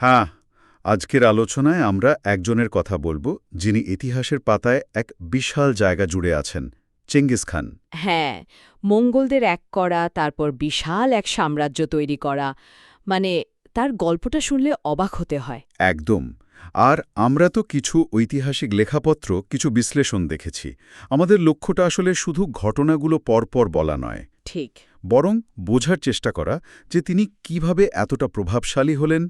হ্যাঁ আজকের আলোচনায় আমরা একজনের কথা বলব যিনি ইতিহাসের পাতায় এক বিশাল জায়গা জুড়ে আছেন চেঙ্গিস খান। হ্যাঁ মঙ্গলদের এক করা তারপর বিশাল এক সাম্রাজ্য তৈরি করা মানে তার গল্পটা শুনলে অবাক হতে হয়। একদম। আর আমরা তো কিছু ঐতিহাসিক লেখাপত্র কিছু বিশ্লেষণ দেখেছি। আমাদের লক্ষ্যটা আসলে শুধু ঘটনাগুলো পরপর বলা নয়। ঠিক। বরং বোঝার চেষ্টা করা যে তিনি কীভাবে এতটা প্রভাবশালী হলেন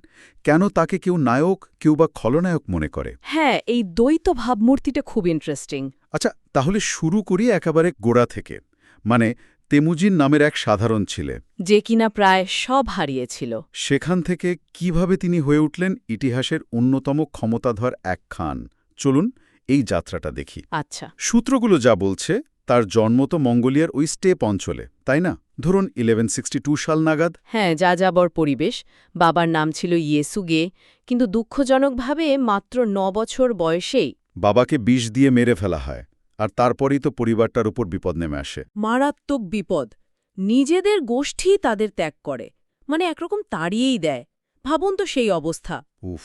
কেন তাকে কেউ নায়ক কেউ বা খলনায়ক মনে করে। হ্যাঁ এই দ্বৈত ভাবমূর্তিটা খুব ইন্টারেস্টিং আচ্ছা তাহলে শুরু করি একেবারে গোড়া থেকে। মানে তেমুজিন নামের এক সাধারণ ছেলে। যে কিনা প্রায় সব হারিয়েছিল। সেখান থেকে কীভাবে তিনি হয়ে উঠলেন ইতিহাসের অন্যতম ক্ষমতাধর এক খান। চলুন এই যাত্রাটা দেখি। আচ্ছা। সূত্রগুলো যা বলছে তার জন্ম তো মঙ্গোলিয়ার ওই স্টেপ অঞ্চলে তাই না? ধরুন ইলেভেন সাল নাগাদ। হ্যাঁ যা যাবর পরিবেশ বাবার নাম ছিল ইয়েসুগে কিন্তু দুঃখজনকভাবে মাত্র ন বছর বয়সেই বাবাকে বিষ দিয়ে মেরে ফেলা হয়। আর তারপরেই তো পরিবারটার উপর বিপদ নেমে আসে। মারাত্মক বিপদ। নিজেদের গোষ্ঠী তাদের ত্যাগ করে। মানে একরকম তাড়িয়েই দেয়। ভাবুন তো সেই অবস্থা। উফ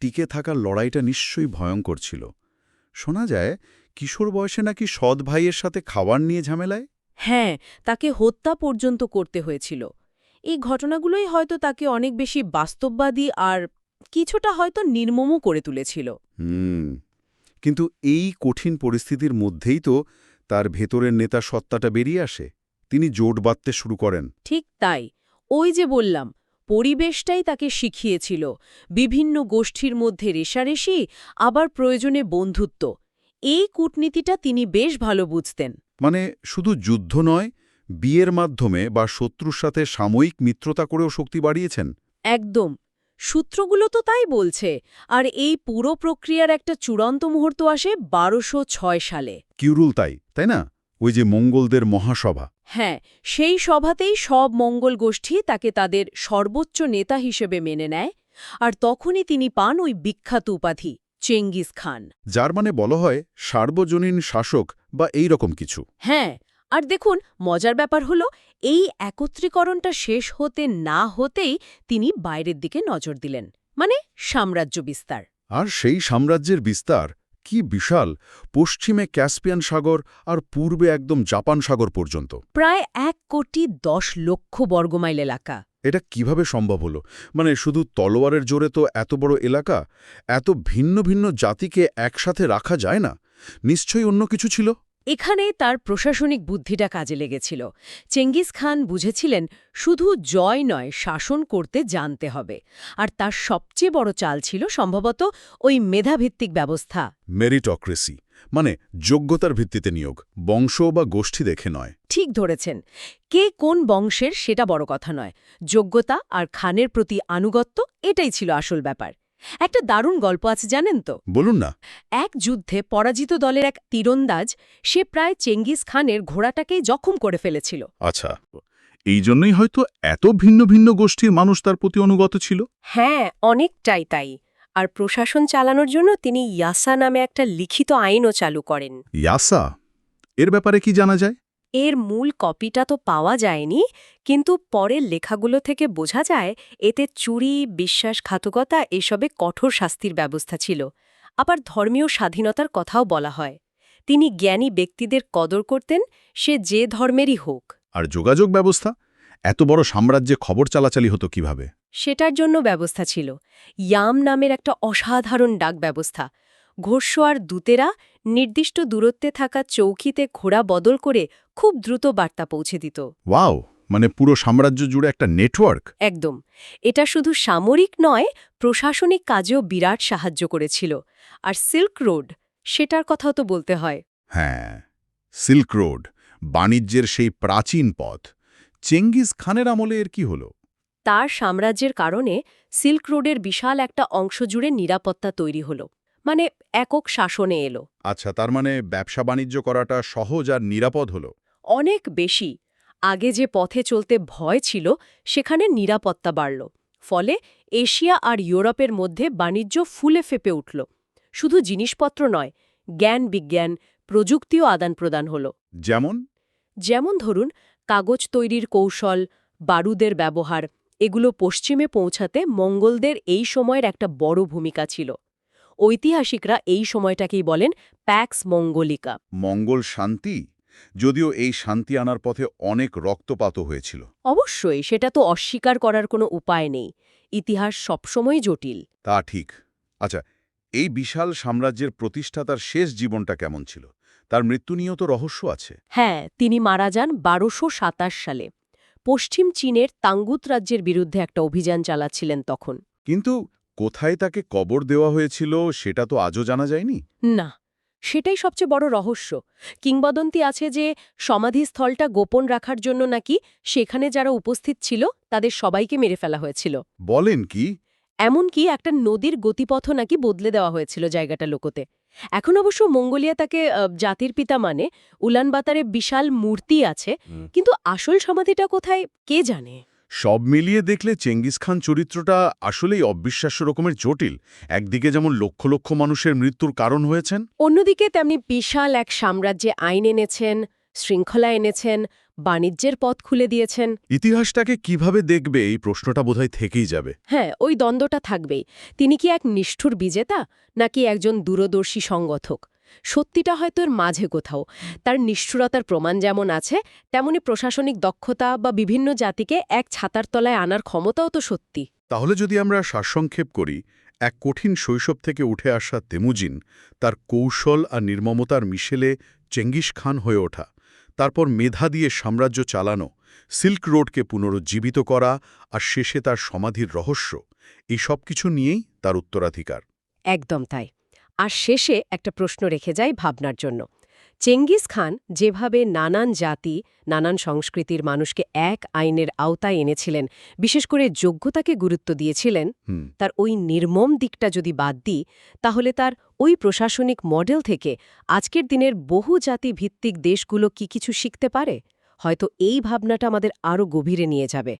টিকে থাকার লড়াইটা নিশ্চয়ই ভয়ঙ্কর ছিল। শোনা যায় কিশোর বয়সে নাকি সৎ ভাইয়ের সাথে খাবার নিয়ে ঝামেলায়? হ্যাঁ তাকে হত্যা পর্যন্ত করতে হয়েছিল। এই ঘটনাগুলোই হয়তো তাকে অনেক বেশি বাস্তববাদী আর কিছুটা হয়তো নির্মমও করে তুলেছিল। হুম। কিন্তু এই কঠিন পরিস্থিতির মধ্যেই তো তার ভেতরের নেতা সত্তাটা বেরিয়ে আসে। তিনি জোট বাঁধতে শুরু করেন। ঠিক তাই। ওই যে বললাম পরিবেশটাই তাকে শিখিয়েছিল। বিভিন্ন গোষ্ঠীর মধ্যে রেশারেশি আবার প্রয়োজনে বন্ধুত্ব। এই কূটনীতিটা তিনি বেশ ভালো বুঝতেন। মানে শুধু যুদ্ধ নয় বিয়ের মাধ্যমে বা শত্রুর সাথে সাময়িক মিত্রতা করেও শক্তি বাড়িয়েছেন। একদম। সূত্রগুলো তো তাই বলছে আর এই পুরো প্রক্রিয়ার একটা চূড়ান্ত মুহূর্ত আসে বারোশো ছয় সালে। কিউরুল তাই তাই না? ওই যে মঙ্গলদের মহাসভা। হ্যাঁ সেই সভাতেই সব মঙ্গল গোষ্ঠী তাকে তাদের সর্বোচ্চ নেতা হিসেবে মেনে নেয় আর তখনই তিনি পান ওই বিখ্যাত উপাধি চেঙ্গিস খান। যার মানে বলা হয় সার্বজনীন শাসক বা এই রকম কিছু। হ্যাঁ আর দেখুন মজার ব্যাপার হলো এই একত্রীকরণটা শেষ হতে না হতেই তিনি বাইরের দিকে নজর দিলেন মানে সাম্রাজ্য বিস্তার। আর সেই সাম্রাজ্যের বিস্তার কি বিশাল! পশ্চিমে ক্যাসপিয়ান সাগর আর পূর্বে একদম জাপান সাগর পর্যন্ত। প্রায় এক কোটি দশ লক্ষ বর্গমাইল এলাকা। এটা কীভাবে সম্ভব হলো? মানে শুধু তলোয়ারের জোরে তো এত বড় এলাকা? এত ভিন্ন ভিন্ন জাতিকে একসাথে রাখা যায় না? নিশ্চয়ই অন্য কিছু ছিল? এখানে তার প্রশাসনিক বুদ্ধিটা কাজে লেগেছিল। চেঙ্গিস খান বুঝেছিলেন শুধু জয় নয় শাসন করতে জানতে হবে। আর তার সবচেয়ে বড় চাল ছিল সম্ভবত ওই মেধাভিত্তিক ব্যবস্থা। মেরিটক্রেসি মানে যোগ্যতার ভিত্তিতে নিয়োগ বংশ বা গোষ্ঠী দেখে নয়। ঠিক ধরেছেন। কে কোন বংশের সেটা বড় কথা নয়। যোগ্যতা আর খানের প্রতি আনুগত্য এটাই ছিল আসল ব্যাপার। একটা দারুণ গল্প আছে জানেন তো? বলুন না। এক যুদ্ধে পরাজিত দলের এক তীরন্দাজ সে প্রায় চেঙ্গিস খানের ঘোড়াটাকেই জখম করে ফেলেছিল। আচ্ছা এই জন্যই হয়তো এত ভিন্ন ভিন্ন গোষ্ঠীর মানুষ তার প্রতি অনুগত ছিল? হ্যাঁ অনেকটাই তাই। আর প্রশাসন চালানোর জন্য তিনি ইয়াসা নামে একটা লিখিত আইনও চালু করেন। ইয়াসা? এর ব্যাপারে কি জানা যায়? এর মূল কপিটা তো পাওয়া যায়নি কিন্তু পরের লেখাগুলো থেকে বোঝা যায় এতে চুরি বিশ্বাসঘাতকতা এসবে কঠোর শাস্তির ব্যবস্থা ছিল। আবার ধর্মীয় স্বাধীনতার কথাও বলা হয়। তিনি জ্ঞানী ব্যক্তিদের কদর করতেন সে যে ধর্মেরই হোক। আর যোগাযোগ ব্যবস্থা? এত বড় সাম্রাজ্যে খবর চালাচালি হতো কীভাবে? সেটার জন্য ব্যবস্থা ছিল। ইয়াম নামের একটা অসাধারণ ডাক ব্যবস্থা ঘোষোয়ার দূতেরা নির্দিষ্ট দূরত্বে থাকা চৌকিতে ঘোড়া বদল করে খুব দ্রুত বার্তা পৌঁছে দিত। ওয়াও! মানে পুরো সাম্রাজ্য জুড়ে একটা নেটওয়ার্ক? একদম। এটা শুধু সামরিক নয় প্রশাসনিক কাজেও বিরাট সাহায্য করেছিল। আর সিল্ক রোড সেটার কথাও তো বলতে হয়। হ্যাঁ সিল্ক রোড বাণিজ্যের সেই প্রাচীন পথ। চেঙ্গিস খানের আমলে এর কি হলো? তার সাম্রাজ্যের কারণে সিল্ক রোডের বিশাল একটা অংশ জুড়ে নিরাপত্তা তৈরি হল। মানে একক শাসনে এলো। আচ্ছা তার মানে ব্যবসা বাণিজ্য করাটা সহজ আর নিরাপদ হলো? অনেক বেশি। আগে যে পথে চলতে ভয় ছিল সেখানে নিরাপত্তা বাড়ল। ফলে এশিয়া আর ইউরোপের মধ্যে বাণিজ্য ফুলে ফেপে উঠল। শুধু জিনিসপত্র নয় জ্ঞান বিজ্ঞান প্রযুক্তিও আদান প্রদান হল। যেমন? যেমন ধরুন কাগজ তৈরির কৌশল বারুদের ব্যবহার এগুলো পশ্চিমে পৌঁছাতে মঙ্গলদের এই সময়ের একটা বড় ভূমিকা ছিল। ঐতিহাসিকরা এই সময়টাকেই বলেন প্যাক্স মঙ্গলিকা মঙ্গল শান্তি? যদিও এই শান্তি আনার পথে অনেক রক্তপাতও হয়েছিল। অবশ্যই সেটা তো অস্বীকার করার কোনো উপায় নেই। ইতিহাস সবসময় জটিল। তা ঠিক। আচ্ছা এই বিশাল সাম্রাজ্যের প্রতিষ্ঠাতার শেষ জীবনটা কেমন ছিল? তার মৃত্যু নিয়েও তো রহস্য আছে। হ্যাঁ তিনি মারা যান বারোশো সাতাশ সালে। পশ্চিম চীনের তাঙ্গুত রাজ্যের বিরুদ্ধে একটা অভিযান চালাচ্ছিলেন তখন। কিন্তু কোথায় তাকে কবর দেওয়া হয়েছিল সেটা তো আজও জানা যায়নি? না সেটাই সবচেয়ে বড় রহস্য। কিংবদন্তি আছে যে সমাধিস্থলটা গোপন রাখার জন্য নাকি সেখানে যারা উপস্থিত ছিল তাদের সবাইকে মেরে ফেলা হয়েছিল। বলেন কি? এমনকি একটা নদীর গতিপথ নাকি বদলে দেওয়া হয়েছিল জায়গাটা লোকতে। এখন অবশ্য মঙ্গোলিয়া তাকে জাতির পিতা মানে উলানবাতারে বিশাল মূর্তি আছে কিন্তু আসল সমাধিটা কোথায় কে জানে? সব মিলিয়ে দেখলে চেঙ্গিস খান চরিত্রটা আসলেই অবিশ্বাস্য রকমের জটিল। একদিকে যেমন লক্ষ লক্ষ মানুষের মৃত্যুর কারণ হয়েছেন। অন্যদিকে তেমনি বিশাল এক সাম্রাজ্যে আইন এনেছেন শৃঙ্খলা এনেছেন বাণিজ্যের পথ খুলে দিয়েছেন। ইতিহাসটাকে কীভাবে দেখবে এই প্রশ্নটা বোধহয় থেকেই যাবে। হ্যাঁ ওই দ্বন্দ্বটা থাকবেই। তিনি কি এক নিষ্ঠুর বিজেতা নাকি একজন দূরদর্শী সংগঠক? সত্যিটা হয়তো এর মাঝে কোথাও। তার নিষ্ঠুরতার প্রমাণ যেমন আছে তেমনি প্রশাসনিক দক্ষতা বা বিভিন্ন জাতিকে এক ছাতার তলায় আনার ক্ষমতাও তো সত্যি। তাহলে যদি আমরা সারসংক্ষেপ করি এক কঠিন শৈশব থেকে উঠে আসা তেমুজিন তার কৌশল আর নির্মমতার মিশেলে চেঙ্গিস খান হয়ে ওঠা তারপর মেধা দিয়ে সাম্রাজ্য চালানো সিল্ক রোডকে পুনরুজ্জীবিত করা আর শেষে তার সমাধির রহস্য এই সব কিছু নিয়েই তার উত্তরাধিকার। একদম তাই। আর শেষে একটা প্রশ্ন রেখে যাই ভাবনার জন্য। চেঙ্গিস খান যেভাবে নানান জাতি নানান সংস্কৃতির মানুষকে এক আইনের আওতায় এনেছিলেন বিশেষ করে যোগ্যতাকে গুরুত্ব দিয়েছিলেন তার ওই নির্মম দিকটা যদি বাদ দিই তাহলে তার ওই প্রশাসনিক মডেল থেকে আজকের দিনের বহু জাতি ভিত্তিক দেশগুলো কি কিছু শিখতে পারে? হয়তো এই ভাবনাটা আমাদের আরও গভীরে নিয়ে যাবে।